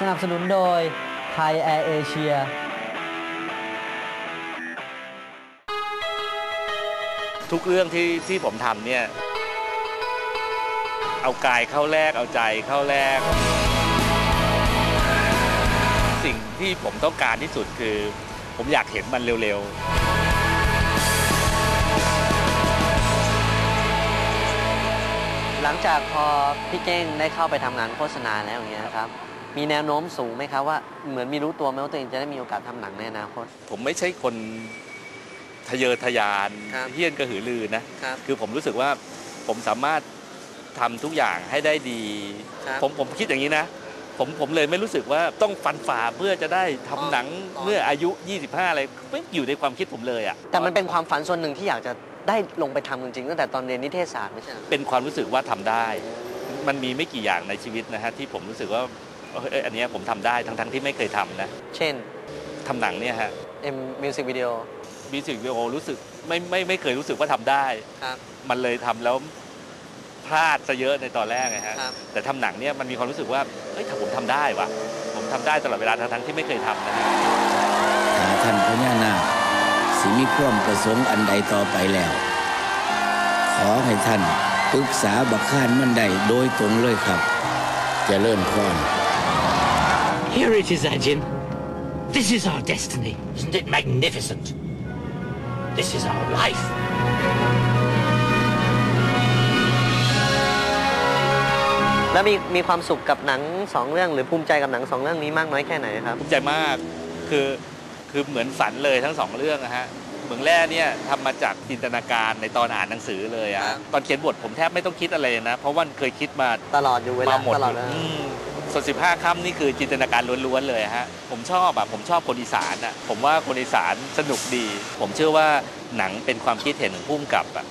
สนับสนุนโดยไทยแอร์เอเชียทุกเรื่องที่ที่ผมทำเนี่ย เอากายเข้าแลกเอาใจเข้าแลกสิ่งที่ผมต้องการที่สุดคือ ผมอยากเห็นมันเร็วหลังจากพอพี่เก้งได้เข้าไปทำงานโฆษณาแล้วอย่างเงี้ยครับ มีแนวโน้มสูงไหมครับว่าเหมือนมีรู้ตัวไหมว่าตัวเองจะได้มีโอกาสทำหนังในอนาคตๆผมไม่ใช่คนทะเยอทะยานครับเฮี้ยนกระหือรือนะครับคือผมรู้สึกว่าผมสามารถทำทุกอย่างให้ได้ดีครับผมผมคิดอย่างนี้นะ ผมผมเลยไม่รู้สึกว่าต้องฟันฝ่าเพื่อจะได้ทำหนังอ๋อเมื่ออายุ 25 อะไรไม่อยู่ในความคิดผมเลยอะ่ะแต่มันเป็นความฝันส่วนหนึ่งที่อยากจะได้ลงไปทำจริงๆตั้งแต่ตอนเรียนนิเทศศาสตร์ไม่ใช่เหรอเป็นความรู้สึกว่าทำได้ มันมีไม่กี่อย่างในชีวิตนะฮะที่ผมรู้สึกว่า เอ้ยเอ้ยอันเนี้ยผมทำได้ทั้งทั้งๆที่ไม่เคยทำนะเช่น ทำหนังเนี่ยฮะเอ็มมิวสิกวิดีโอมิวสิกวิดีโอรู้สึกไม่ไม่ไม่เคยรู้สึกว่าทำได้ ครับ มันเลยทำแล้วพลาดซะเยอะในตอนแรกไงฮะ ครับ แต่ทำหนังเนี่ยมันมีความรู้สึกว่าเอ้ยถ้าผมทำได้ว่ะผมทำได้ตลอดเวลาทั้งๆที่ไม่เคยทำนะฮะถ้าท่านพญานาคสิมีความประสงค์อันใดต่อไปแล้ว ขอให้ท่านปรึกษาบักข้านมันใดโดยตรงเลยครับเจะเริ่มพร Here it is, Ajin. This is our destiny. Isn't it magnificent? This is our life. แล้วมีมีความสุขกับหนังสองเรื่องหรือภูมิใจกับหนังสองเรื่องนี้มากน้อยแค่ไหนครับภูมิใจมากคือคือเหมือนฝันเลยทั้งสองเรื่องนะฮะเหมืองแร่เนี่ยทำมาจากจินตนาการในตอนอ่านหนังสือเลยอะครับตอนเขียนบทผมแทบไม่ต้องคิดอะไรนะ เพราะว่าเคยคิดมาตลอดอยู่เวลามาหมดตลอดเลยอืม ส่วนสิบห้าค่ำนี่คือจินตนาการล้วนๆเลยฮะ ผมชอบอะผมชอบคนอีสานอะผมว่าคนอีสานสนุกดี ผมเชื่อว่าหนังเป็นความคิดเห็นของผู้กำกับอะ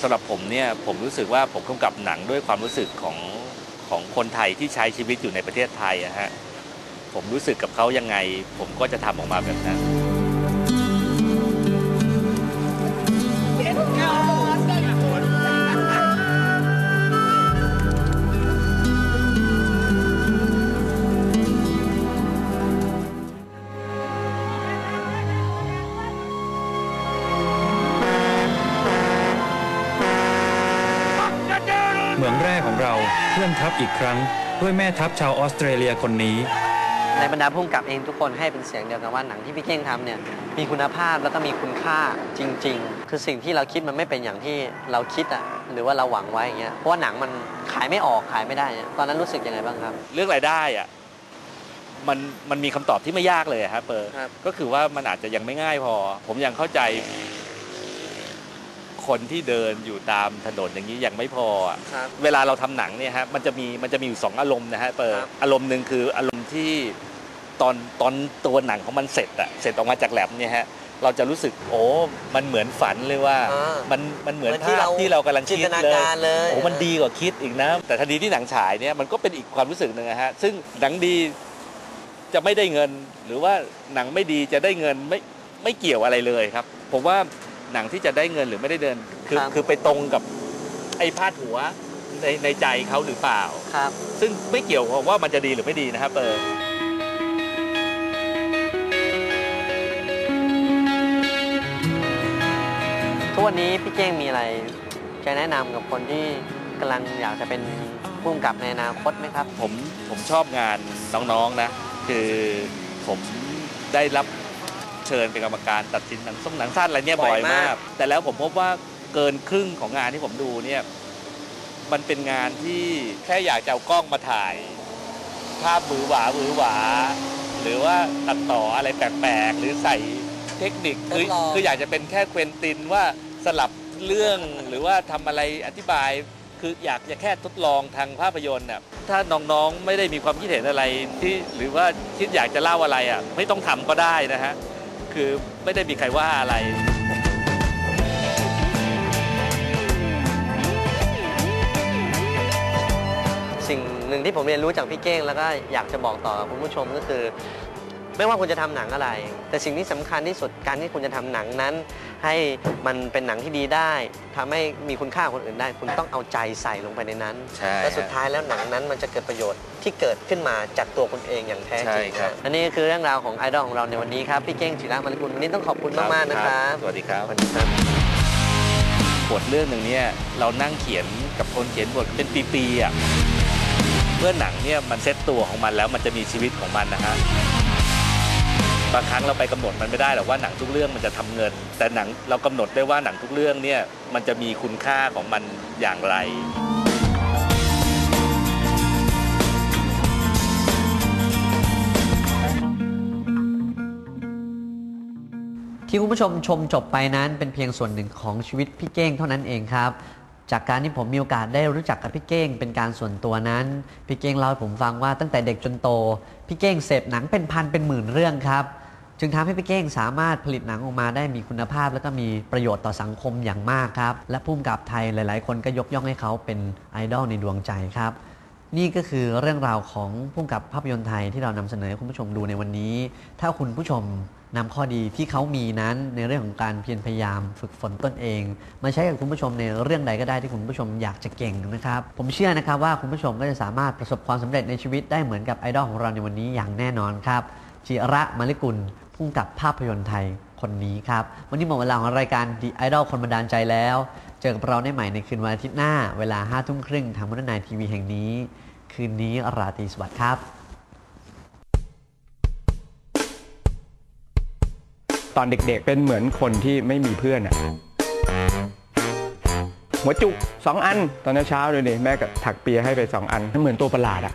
สำหรับผมเนี่ยผมรู้สึกว่าผมกำกับหนังด้วยความรู้สึกของของคนไทยที่ใช้ชีวิตอยู่ในประเทศไทยอะฮะ ผมรู้สึกกับเขายังไง ผมก็จะทำออกมาแบบนั้น ของเราเพื่อนทัพอีกครั้ง ด้วยแม่ทัพชาวออสเตรเลียคนนี้ ในบรรดาผู้กำกับเองทุกคนให้เป็นเสียงเดียวกันว่าหนังที่พี่เก้งทำเนี่ยมีคุณภาพแล้วก็มีคุณค่าจริง ๆ คือสิ่งที่เราคิดมันไม่เป็นอย่างที่เราคิดอะหรือว่าเราหวังไว้อย่างเงี้ยเพราะว่าหนังมันขายไม่ออกขายไม่ได้เนี่ยตอนนั้นรู้สึกยังไงบ้างครับ เรื่องรายได้อะมันมันมีคำตอบที่ไม่ยากเลยอะครับเปอร์ครับก็คือว่ามันอาจจะยังไม่ง่ายพอ ผมยังเข้าใจ คนที่เดินอยู่ตามถนนอย่างนี้ยังไม่พออะครับ เวลาเราทำหนังเนี่ยฮะมันจะมีมันจะมีอยู่สองอารมณ์นะฮะเปอร์ครับ อารมณ์หนึ่งคืออารมณ์ที่ตอนตอนตัวหนังของมันเสร็จอะเสร็จออกมาจากแลบเนี่ยฮะเราจะรู้สึกโอ้มันเหมือนฝันเลยว่า อ่า มันมันเหมือนเหมือนที่ภาพเราที่เรากำลังจินคิดตนาเลย การเลยโอ้มันดีกว่าคิดอีกนะ แต่ทันทีที่หนังฉายเนี่ยมันก็เป็นอีกความรู้สึกหนึ่งนะฮะ ซึ่งหนังดีจะไม่ได้เงิน หรือว่าหนังไม่ดีจะได้เงินไม่ไม่เกี่ยวอะไรเลยครับ ผมว่า หนังที่จะได้เงินหรือไม่ได้เดิน คือครับ คือไปตรงกับไอ้พาดหัวในในใจเขาหรือเปล่า ครับ ซึ่งไม่เกี่ยวกับว่ามันจะดีหรือไม่ดีนะครับเปิดทุกวันนี้พี่เก้งมีอะไรจะแนะนำกับคนที่กำลังอยากจะเป็นผู้กำกับในอนาคตไหมครับ ผมผมชอบงานน้องๆนะ คือผมได้รับ เชิญเป็นกรรมการตัดสินหนังส้มหนังสั้นอะไรเนี่ยบ่บ่ออยยมามากกแต่แล้วผมพบว่าเกินครึ่งของงานที่ผมดูเนี่ยมันเป็นงานที่แค่อยากจะเอากล้องมาถ่าย ภาพหวือหวาหวือหวา หรือว่าตัดต่ออะไรแปลกๆหรือใส่เทคนิคคือทดลองคืออยากจะเป็นแค่เควินตินว่าสลับเรื่องหรือว่าทำอะไรอธิบาย คืออยากจะแค่ทดลองทางภาพยนตร์น่ะถ้าน้องๆไม่ได้มีความคิดเห็นอะไรที่หรือว่าคิดอยากจะเล่าอะไรอะไม่ต้องทำก็ได้นะฮะ คือไม่ได้มีใครว่าอะไรสิ่งหนึ่งที่ผมเรียนรู้จากพี่เก้งแล้วก็อยากจะบอกต่อคุณผู้ชมก็คือ ไม่ว่าคุณจะทำหนังอะไร แต่สิ่งที่สำคัญที่สุดการที่คุณจะทำหนังนั้น ให้มันเป็นหนังที่ดีได้ทำให้มีคุณค่ากับคนอื่นได้ คุณต้องเอาใจใส่ลงไปในนั้นใช่และสุดท้ายแล้วหนังนั้นมันจะเกิดประโยชน์ที่เกิดขึ้นมาจากตัวคุณเองอย่างแท้จริงใช่ครับอันนี้คือเรื่องราวของไอดอลของเราในวันนี้ครับพี่เก้งจิระมรกุลวันนี้ต้องขอบคุณมากๆนะครับสวัสดีครับสวัสดีครับบทเรื่องหนึ่งเนี่ยเรานั่งเขียนกับคนเขียนบทเป็นปีๆอะเมื่อหนังเนี่ยมันเซ็ตตัวของมันแล้วมันจะมีชีวิตของมันนะฮะ บางครั้งเราไปกำหนดมันไม่ได้หรอกว่าหนังทุกเรื่องมันจะทำเงิน แต่หนังเรากำหนดได้ว่าหนังทุกเรื่องเนี่ยมันจะมีคุณค่าของมันอย่างไรที่คุณผู้ชมชมจบไปนั้นเป็นเพียงส่วนหนึ่งของชีวิตพี่เก้งเท่านั้นเองครับ จากการที่ผมมีโอกาสได้รู้จักกับพี่เก้งเป็นการส่วนตัวนั้น พี่เก้งเล่าให้ผมฟังว่าตั้งแต่เด็กจนโต พี่เก้งเสพหนังเป็นพันเป็นหมื่นเรื่องครับ จึงทำให้พี่เก้งสามารถผลิตหนังออกมาได้มีคุณภาพ และก็มีประโยชน์ต่อสังคมอย่างมากครับ และผู้กำกับไทยหลาย ๆ คนก็ยกย่องให้เขาเป็นไอดอลในดวงใจครับ นี่ก็คือเรื่องราวของผู้กำกับภาพยนตร์ไทยที่เรานำเสนอให้คุณผู้ชมดูในวันนี้ ถ้าคุณผู้ชมนำข้อดีที่เขามีนั้นในเรื่องของการเพียรพยายามฝึกฝนตนเอง มาใช้กับคุณผู้ชมในเรื่องใดก็ได้ที่คุณผู้ชมอยากจะเก่งนะครับ ผมเชื่อนะครับว่าคุณผู้ชมก็จะสามารถประสบความสำเร็จในชีวิตได้เหมือนกับไอดอลของเราในวันนี้อย่างแน่นอนครับ จิระมาลิกุลผู้กำกับภาพยนตร์ไทยคนนี้ครับ วันนี้หมดเวลาของรายการ The Idol คนบันดาลใจแล้ว เจอกับเราได้ใหม่ในคืนวันอาทิตย์หน้า เวลา5้าทุ่มครึ่งทางมุนนายทีวีแห่งนี้ คืนนี้ราตรีสวัสดิ์ครับ ตอนเด็กๆเป็นเหมือนคนที่ไม่มีเพื่อนอะหัวจุกสองอัน ตอนเช้าๆเลยดิแม่ก็ถักเปียให้ไปสองอันเหมือนตัวประหลาดอะ